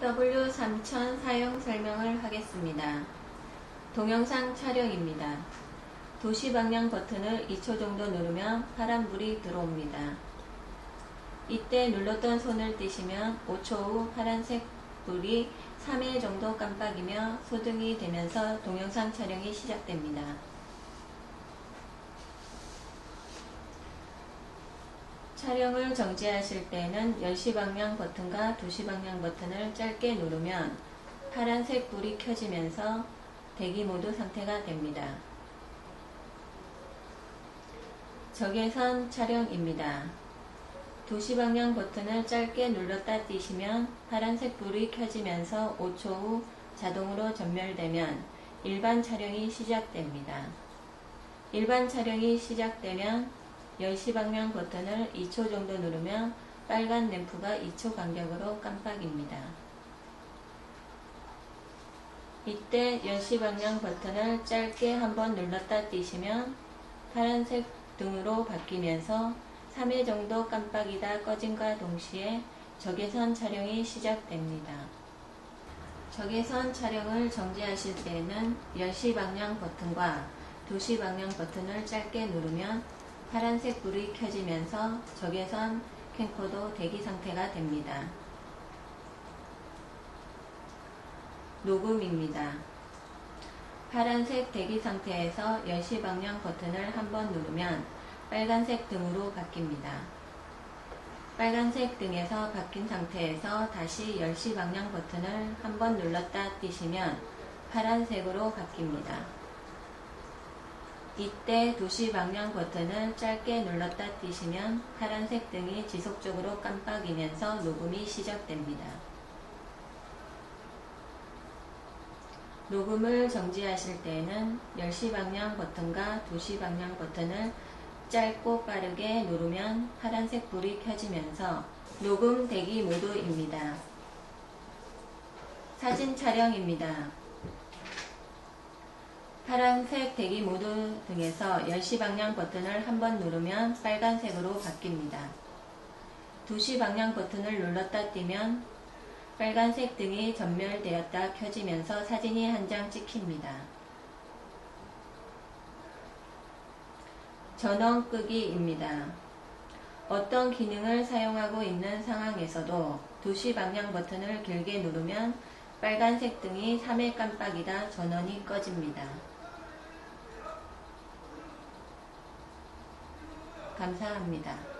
W3000 사용 설명을 하겠습니다. 동영상 촬영입니다. 도시 방향 버튼을 2초 정도 누르면 파란불이 들어옵니다. 이때 눌렀던 손을 떼시면 5초 후 파란색 불이 3회 정도 깜빡이며 소등이 되면서 동영상 촬영이 시작됩니다. 촬영을 정지하실 때는 10시 방향 버튼과 2시 방향 버튼을 짧게 누르면 파란색 불이 켜지면서 대기 모드 상태가 됩니다. 적외선 촬영입니다. 2시 방향 버튼을 짧게 눌렀다 띄시면 파란색 불이 켜지면서 5초 후 자동으로 전멸되면 일반 촬영이 시작됩니다. 일반 촬영이 시작되면 10시 방향 버튼을 2초 정도 누르면 빨간 램프가 2초 간격으로 깜빡입니다. 이때 10시 방향 버튼을 짧게 한번 눌렀다 띄시면 파란색 등으로 바뀌면서 3회 정도 깜빡이다 꺼짐과 동시에 적외선 촬영이 시작됩니다. 적외선 촬영을 정지하실 때에는 10시 방향 버튼과 2시 방향 버튼을 짧게 누르면 파란색 불이 켜지면서 적외선 캠코더 대기 상태가 됩니다. 녹음입니다. 파란색 대기 상태에서 10시 방향 버튼을 한번 누르면 빨간색 등으로 바뀝니다. 빨간색 등에서 바뀐 상태에서 다시 10시 방향 버튼을 한번 눌렀다 띄시면 파란색으로 바뀝니다. 이때 도시 방향 버튼을 짧게 눌렀다 띄시면 파란색 등이 지속적으로 깜빡이면서 녹음이 시작됩니다. 녹음을 정지하실 때에는 10시 방향 버튼과 2시 방향 버튼을 짧고 빠르게 누르면 파란색 불이 켜지면서 녹음 대기 모드입니다. 사진 촬영입니다. 파란색 대기 모드 등에서 10시 방향 버튼을 한 번 누르면 빨간색으로 바뀝니다. 2시 방향 버튼을 눌렀다 띄면 빨간색 등이 전멸되었다 켜지면서 사진이 한 장 찍힙니다. 전원 끄기입니다. 어떤 기능을 사용하고 있는 상황에서도 2시 방향 버튼을 길게 누르면 빨간색 등이 3회 깜빡이다 전원이 꺼집니다. 감사합니다.